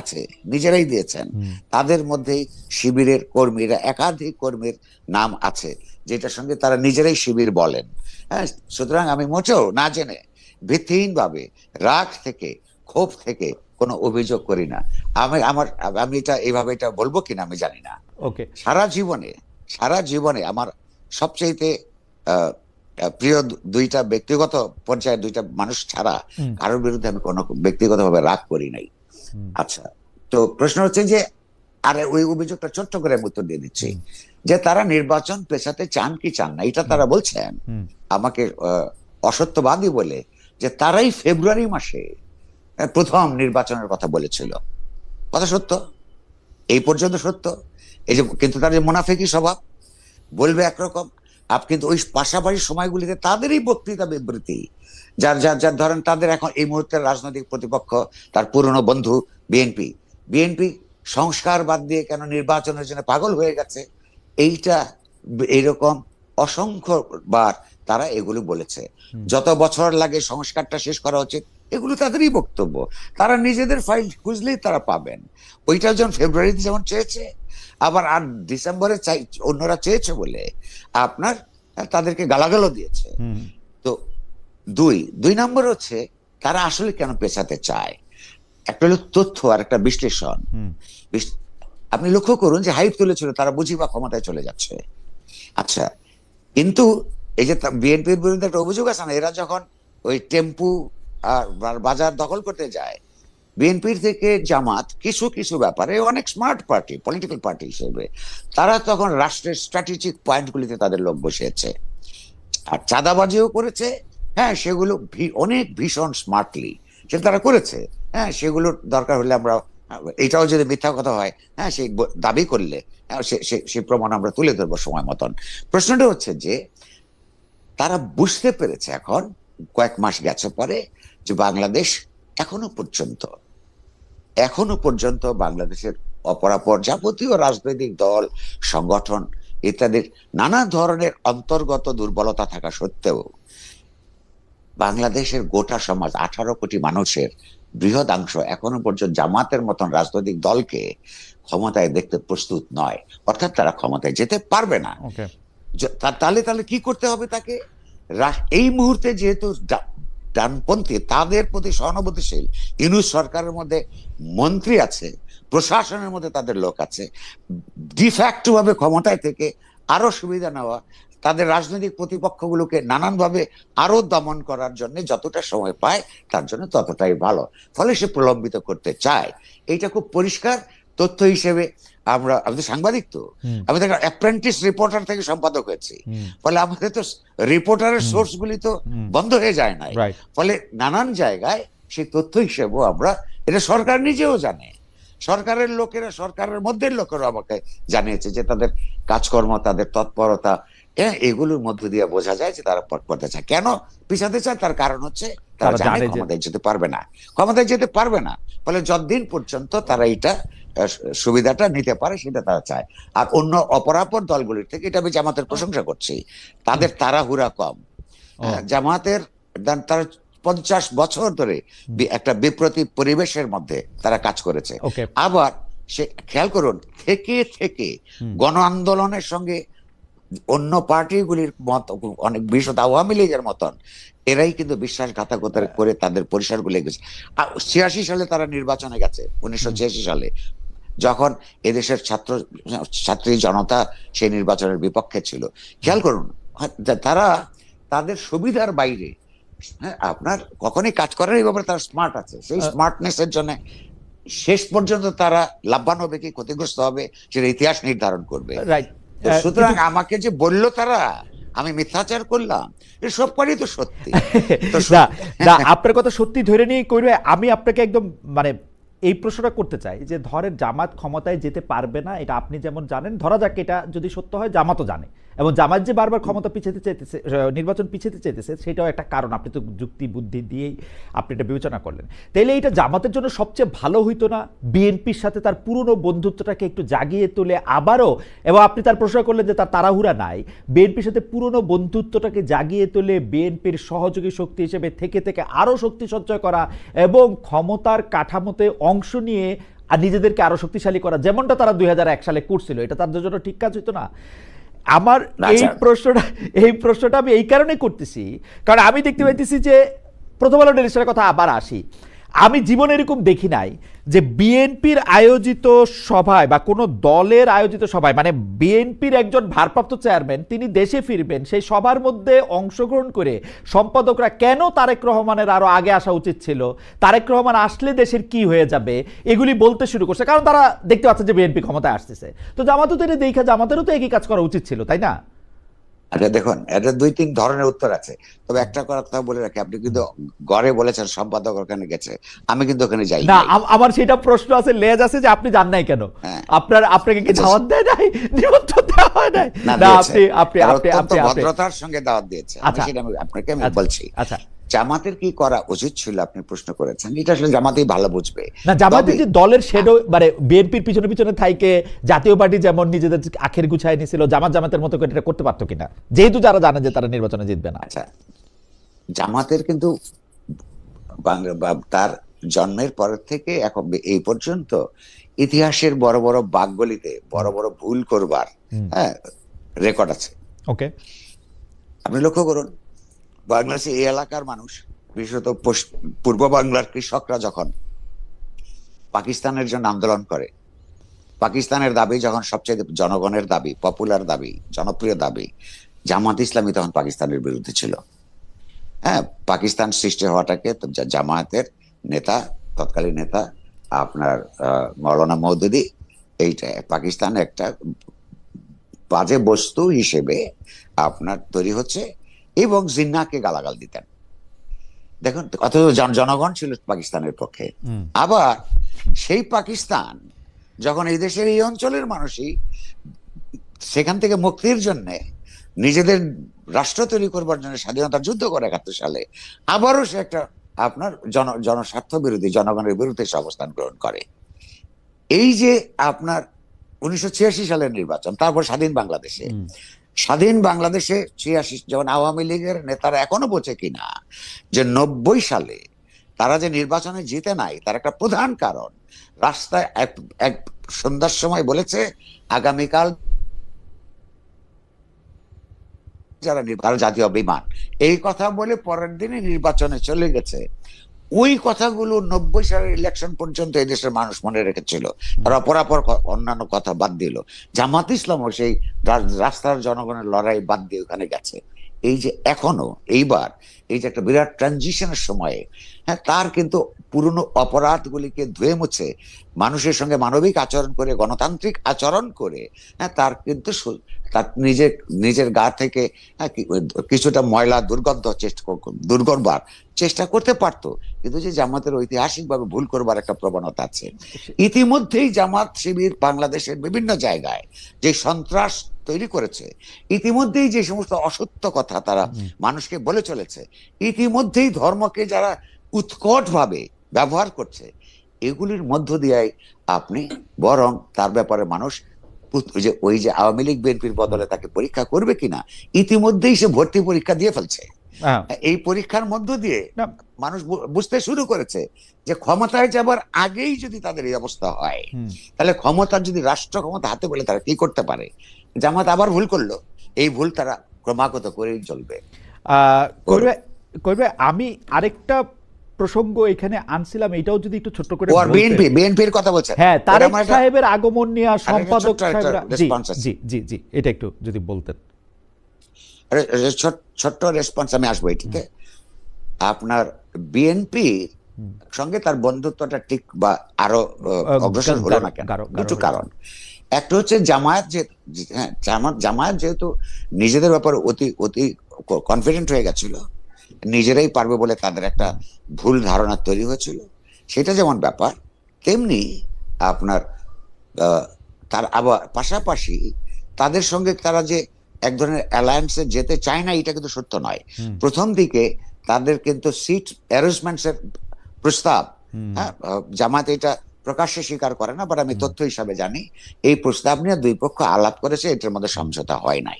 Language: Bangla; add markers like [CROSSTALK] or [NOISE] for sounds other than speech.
আছে নিজেরাই দিয়েছেন। তাদের মধ্যেই শিবিরের কর্মীরা একাধিক কর্মীর নাম আছে যেটার সঙ্গে তারা নিজেরাই শিবির বলেন। হ্যাঁ সুতরাং আমি মোটেও না জেনে ভিত্তিহীন ভাবে রাগ থেকে ক্ষোভ থেকে কোনো অভিযোগ করি না। আমি আমার আমি এটা এইভাবে এটা বলব কিনা আমি জানি না। ওকে। সারা জীবনে সারা জীবনে আমার সবচেয়ে প্রিয় দুইটা ব্যক্তিগত পর্যায়ে দুইটা মানুষ ছাড়া কারোর বিরুদ্ধে আমি কোনো ব্যক্তিগতভাবে রাগ করি নাই। আচ্ছা তো প্রশ্ন হচ্ছে যে আরে ওই অভিযোগটা ছোট্ট করে আমি উত্তর দিয়ে দিচ্ছি যে তারা নির্বাচন পেছাতে চান কি চান না এটা তারা বলছেন। আমাকে অসত্যবাদী বলে যে তারাই ফেব্রুয়ারি মাসে প্রথম নির্বাচনের কথা বলেছিল। কথা সত্য? এই পর্যন্ত সত্য? এই যে কিন্তু তার যে মুনাফেকি স্বভাব বলবে একরকম আপ কিন্তু ওই পাশাপাশি সময়গুলিতে তাদেরই বক্তৃতা বিবৃতি যার যার যার ধরেন তাদের এখন এই মুহূর্তের রাজনৈতিক প্রতিপক্ষ তার পুরনো বন্ধু বিএনপি বিএনপি সংস্কার বাদ দিয়ে কেন নির্বাচনের জন্য পাগল হয়ে গেছে? এইটা এইরকম অসংখ্য বার তারা এগুলো বলেছে। যত বছর লাগে সংস্কারটা শেষ করা উচিত এগুলো তাদেরই বক্তব্য। তারা নিজেদের ফাইল খুঁজলেই তারা পাবেন। ওইটা যখন ফেব্রুয়ারিতে যেমন চেয়েছে আবার আর ডিসেম্বরে চাই অন্যরা চেয়েছে বলে আপনার তাদেরকে গালাগালও দিয়েছে। তো দুই দুই নম্বর হচ্ছে তারা আসলে কেন পেছাতে চায়? একটা হলো তথ্য আর একটা বিশ্লেষণ। বিশ- আপনি লক্ষ্য করুন যে হাইপ তুলেছিল তারা বুঝি বা ক্ষমতায় চলে যাচ্ছে। আচ্ছা কিন্তু এই যে বিএনপির বিরুদ্ধে একটা অভিযোগ আছে না এরা যখন ওই টেম্পু আর বাজার দখল করতে যায় বিএনপির থেকে জামাত কিছু কিছু ব্যাপারে অনেক স্মার্ট পার্টি পলিটিক্যাল পার্টি হিসেবে তারা তখন রাষ্ট্রের স্ট্র্যাটেজিক পয়েন্টগুলিতে তাদের লোক বসিয়েছে। আর চাঁদাবাজিও করেছে হ্যাঁ সেগুলো অনেক ভীষণ স্মার্টলি সেটা তারা করেছে। হ্যাঁ সেগুলোর দরকার হলে আমরা এটাও যদি মিথ্যা কথা হয় হ্যাঁ সেই দাবি করলে হ্যাঁ, সে- প্রমাণ আমরা তুলে ধরবো সময় মতন। প্রশ্নটা হচ্ছে যে তারা বুঝতে পেরেছে এখন কয়েক মাস গেছে পরে যে বাংলাদেশ এখনও পর্যন্ত এখনও পর্যন্ত বাংলাদেশের অপরাপর যাবতীয় রাজনৈতিক দল সংগঠন ইত্যাদির নানা ধরনের অন্তর্গত দুর্বলতা থাকা সত্ত্বেও বাংলাদেশের গোটা সমাজ আঠারো কোটি মানুষের বৃহদাংশ এখনও পর্যন্ত জামাতের মতন রাজনৈতিক দলকে ক্ষমতায় দেখতে প্রস্তুত নয়। অর্থাৎ তারা ক্ষমতায় যেতে পারবে না। তাহলে তাহলে কি করতে হবে তাকে? এই মুহূর্তে যেহেতু ডানপন্থী তাদের প্রতি সহানুভূতিশীল ইউনুস সরকারের মধ্যে মন্ত্রী আছে প্রশাসনের মধ্যে তাদের লোক আছে ডিফ্যাক্ট ভাবে ক্ষমতায় থেকে আরও সুবিধা নেওয়া তাদের রাজনৈতিক প্রতিপক্ষগুলোকে নানানভাবে আরও দমন করার জন্য যতটা সময় পায় তার জন্য ততটাই ভালো। ফলে সে প্রলম্বিত করতে চায়। এইটা খুব পরিষ্কার তথ্য হিসেবে আমরা আমি তো সাংবাদিক তো। আমি দেখো অ্যাপ্রেন্টিস রিপোর্টার থেকে সম্পাদক হয়েছি। ফলে আমাদের তো রিপোর্টারের। সোর্স গুলি তো বন্ধ হয়ে যায় না ফলে নানান জায়গায় সেই তথ্য হিসেবেও আমরা এটা সরকার নিজেও জানে। সরকারের লোকেরা সরকারের মধ্যে লোকেরা আমাকে জানিয়েছে যে তাদের কাজকর্ম তাদের তৎপরতা হ্যাঁ এগুলোর মধ্য দিয়ে বোঝা যায় যে তারা পথ করতে চায় কেন? পিছাতে চায় তার কারণ হচ্ছে তারা জানে ক্ষমতায় যেতে পারবে না। ক্ষমতায় যেতে পারবে না। ফলে যতদিন পর্যন্ত তারা এটা সুবিধাটা নিতে পারে সেটা তারা চায়। আর অন্য অপরাপর দলগুলির থেকে এটা আমি জামাতের প্রশংসা করছি। তাদের তাড়াহুড়া কম। হ্যাঁ, জামাতের তারা পঞ্চাশ বছর ধরে একটা বিপ্রতি পরিবেশের মধ্যে তারা কাজ করেছে। আবার সে খেয়াল করুন থেকে থেকে গণ আন্দোলনের সঙ্গে অন্য পার্টিগুলির মত অনেক বিশদ আওয়ামী লীগের মতন এরাই কিন্তু বিশ্বাসঘাতকতা করে তাদের পরিসরগুলো গেছে ছিয়াশি সালে তারা নির্বাচনে গেছে উনিশশো ছিয়াশি সালে। যখন এদেশের ছাত্র ছাত্রী জনতা সেই নির্বাচনের বিপক্ষে ছিল। খেয়াল করুন হ্যাঁ, তারা তাদের সুবিধার বাইরে হ্যাঁ আপনার কখনই কাজ করার এই ব্যাপারে তারা স্মার্ট আছে। সেই স্মার্টনেসের জন্য শেষ পর্যন্ত তারা লাভবান হবে কি ক্ষতিগ্রস্ত হবে সেটা ইতিহাস নির্ধারণ করবে। রাইট সুতরাং আমাকে যে বলল তারা আমি মিথ্যাচার করলাম। সব করি তো সত্যি। [LAUGHS] না না আপনার কথা সত্যি ধরে নিয়ে কইরে আমি আপনাকে একদম মানে এই প্রশ্নটা করতে চাই যে ধরেন জামাত ক্ষমতায় যেতে পারবে না এটা আপনি যেমন জানেন ধরা যাক এটা যদি সত্য হয় জামাতও জানে। এবং জামাত যে বারবার ক্ষমতা পিছাতে চাইতেছে নির্বাচন পিছাতে চাইতেছে, সেটাও একটা কারণ। আপনি তো যুক্তি, বুদ্ধি দিয়েই আপনি এটা বিবেচনা করলেন। তাইলে এটা জামাতের জন্য সবচেয়ে ভালো হইতো না? বিএনপির সাথে তার পুরনো বন্ধুত্বটাকে একটু জাগিয়ে তুলে আবারও, এবং আপনি তার প্রশ্ন করলেন যে তার তাড়াহুড়া নাই। বিএনপির সাথে পুরনো বন্ধুত্বটাকে জাগিয়ে তুলে বিএনপির সহযোগী শক্তি হিসেবে থেকে থেকে আরও শক্তি সঞ্চয় করা এবং ক্ষমতার কাঠামোতে অংশ নিয়ে আর নিজেদেরকে আরও শক্তিশালী করা, যেমনটা তারা দুই হাজার এক সালে করছিল। এটা তাদের জন্য ঠিক কাজ হইতো না। আমার এই আচ্ছা। প্রশ্নটা এই প্রশ্নটা আমি এই কারণে করতেছি কারণ আমি দেখতে পাইতেছি যে প্রথম আলো ডেলিশনের কথা আবার আসি আমি জীবনে এরকম দেখি নাই যে বিএনপির আয়োজিত সভায় বা কোনো দলের আয়োজিত সভায় মানে বিএনপির একজন ভারপ্রাপ্ত চেয়ারম্যান, তিনি দেশে ফিরবেন, সেই সভার মধ্যে অংশগ্রহণ করে সম্পাদকরা কেন তারেক রহমানের আরও আগে আসা উচিত ছিল? তারেক রহমান আসলে দেশের কি হয়ে যাবে? এগুলি বলতে শুরু করছে। কারণ তারা দেখতে পাচ্ছে যে বিএনপি ক্ষমতায় আসতেছে। তো জামাতও তো এটা দেখা জামাতেরও তো একই কাজ করা উচিত ছিল, তাই না? আচ্ছা দেখুন এটা দুই তিন ধরনের উত্তর আছে। তবে একটা কথা বলে রাখি আপনি কিন্তু গড়ে বলেছেন সম্পাদক ওখানে গেছে। আমি কিন্তু ওখানে যাই না আমার সেটা প্রশ্ন আছে লেজ আছে যে আপনি যান নাই কেন? হ্যাঁ। আপনার আপনাকে কি দাওয়াত দেয় নাই? নিমন্ত্রণ দেওয়া হয় নাই? না আপনি আপনি আপনি আপনি ভদ্রতার সঙ্গে দাওয়াত দিয়েছে। আচ্ছা। সেটা আমি আপনাকে আমি আচ্ছা, বলছি। আচ্ছা। জামাতের কি করা উচিত ছিল আপনি প্রশ্ন করেছেন? এটা আসলে জামাতেই ভালো বুঝবে। না জামাতে তবে- যে দলের শেডো মানে বিএনপির পিছনে পিছনে থাইকে জাতীয় পার্টি যেমন নিজেদের আখের গুছায় নিছিল জামাত জামাতের মতো করে এটা করতে পারতো কিনা? যেহেতু যারা জানে যে তারা নির্বাচনে জিতবে না। আচ্ছা জামাতের কিন্তু তার জন্মের পর থেকে এখন এই পর্যন্ত ইতিহাসের বড় বড় বাকগলিতে বড় বড় ভুল করবার হ্যাঁ রেকর্ড আছে। ওকে আপনি লক্ষ্য করুন বাংলাদেশে এই এলাকার মানুষ, বিশেষত পূর্ব বাংলার কৃষকরা যখন পাকিস্তানের জন্য আন্দোলন করে, পাকিস্তানের দাবি যখন সবচেয়ে জনগণের দাবি পপুলার দাবি, জনপ্রিয় দাবি, জামাত ইসলামী তখন পাকিস্তানের বিরুদ্ধে ছিল। হ্যাঁ পাকিস্তান সৃষ্টি হওয়াটাকে জামায়াতের নেতা, তৎকালীন নেতা, আপনার মৌলানা মৌদুদি এইটা পাকিস্তান একটা বাজে বস্তু হিসেবে আপনার তৈরি হচ্ছে। এবং জিন্নাকে গালাগাল দিতেন। দেখুন অথচ জনগণ ছিল পাকিস্তানের পক্ষে। আবার সেই পাকিস্তান যখন এই দেশের এই অঞ্চলের মানুষই সেখান থেকে মুক্তির জন্য নিজেদের রাষ্ট্র তৈরি করবার জন্য স্বাধীনতার যুদ্ধ করে একাত্তর সালে আবারও সে একটা আপনার জন জনস্বার্থ বিরোধী জনগণের বিরুদ্ধে সে অবস্থান গ্রহণ করে। এই যে আপনার উনিশশো ছিয়াশি সালের নির্বাচন তারপর স্বাধীন বাংলাদেশে। স্বাধীন বাংলাদেশে ছিয়াশি যেমন আওয়ামী লীগের নেতারা এখনও বোঝে কিনা, যে নব্বই সালে তারা যে নির্বাচনে জিতে নাই, তার একটা প্রধান কারণ রাস্তায় এক এক সন্ধ্যার সময় বলেছে, আগামীকাল যারা জাতীয় বিমান এই কথা বলে পরের দিনে নির্বাচনে চলে গেছে। ওই কথাগুলো নব্বই সালের ইলেকশন পর্যন্ত এদেশের দেশের মানুষ মনে রেখেছিল। আর অপরাপর অন্যান্য কথা বাদ দিল। জামাত ইসলামও সেই রাস্তার জনগণের লড়াই বাদ দিয়ে ওখানে গেছে। এই যে এখনও এইবার এই যে একটা বিরাট ট্রানজিশনের সময়ে হ্যাঁ তার কিন্তু পুরনো অপরাধগুলিকে ধুয়ে মুছে মানুষের সঙ্গে মানবিক আচরণ করে গণতান্ত্রিক আচরণ করে হ্যাঁ তার কিন্তু তার নিজের নিজের গা থেকে হ্যাঁ, কিছুটা ময়লা দুর্গন্ধ চেষ্টা কর- দূর করবার চেষ্টা করতে পারতো কিন্তু যে জামাতের ঐতিহাসিকভাবে ভুল করবার একটা প্রবণতা আছে। ইতিমধ্যেই জামাত শিবির বাংলাদেশের বিভিন্ন জায়গায় যে সন্ত্রাস তৈরি করেছে। ইতিমধ্যেই যে সমস্ত অসত্য কথা তারা মানুষকে বলে চলেছে ইতিমধ্যেই ধর্মকে যারা উৎকট ভাবে ব্যবহার করছে এগুলির মধ্য দিয়েই আপনি বরং তার ব্যাপারে মানুষ যে ওই যে আওয়ামী লীগ বিএনপির বদলে তাকে পরীক্ষা করবে কিনা ইতিমধ্যেই সে ভর্তি পরীক্ষা দিয়ে ফেলছে। হ্যাঁ। এই পরীক্ষার মধ্য দিয়ে মানুষ বুঝতে শুরু করেছে যে ক্ষমতায় যাবার আগেই যদি তাদের এই অবস্থা হয় তাহলে ক্ষমতার যদি রাষ্ট্র ক্ষমতা হাতে বলে তারা কি করতে পারে? জামাত আবার ভুল করল। এই ভুল তারা ক্রমাগত করেই চলবে। করবে আমি আরেকটা প্রসঙ্গ এখানে আনছিলাম এটাও যদি একটু ছোট্ট করে। বিএনপি বিএনপির কথা বলছেন হ্যাঁ তারেক সাহেবের আগমন নিয়ে সম্পাদক সাহেবরা জি জি জি এটা একটু যদি বলতেন। ছোট- ছোট্ট রেসপন্স আমি আসব এটিতে আপনার বিএনপি সঙ্গে তার বন্ধুত্বটা ঠিক বা আরও অগ্রসর হলো না কেন? দুটো কারণ। একটা হচ্ছে জামায়াত যে হ্যাঁ জামাত জামায়াত যেহেতু নিজেদের ব্যাপারে অতি অতি কনফিডেন্ট হয়ে গেছিল নিজেরাই পারবে বলে তাদের একটা ভুল ধারণা তৈরি হয়েছিল সেটা যেমন ব্যাপার তেমনি আপনার তার আবার পাশাপাশি তাদের সঙ্গে তারা যে এক ধরনের অ্যালায়েন্সে যেতে চায় না এটা কিন্তু সত্য নয়। প্রথম দিকে তাদের কিন্তু সিট অ্যারেঞ্জমেন্টস এর প্রস্তাব হ্যাঁ জামাত এটা প্রকাশ্যে স্বীকার করে না বাট আমি তথ্য হিসাবে জানি। এই প্রস্তাব নিয়ে দুই পক্ষ আলাপ করেছে এটার মধ্যে সমঝোতা হয় নাই।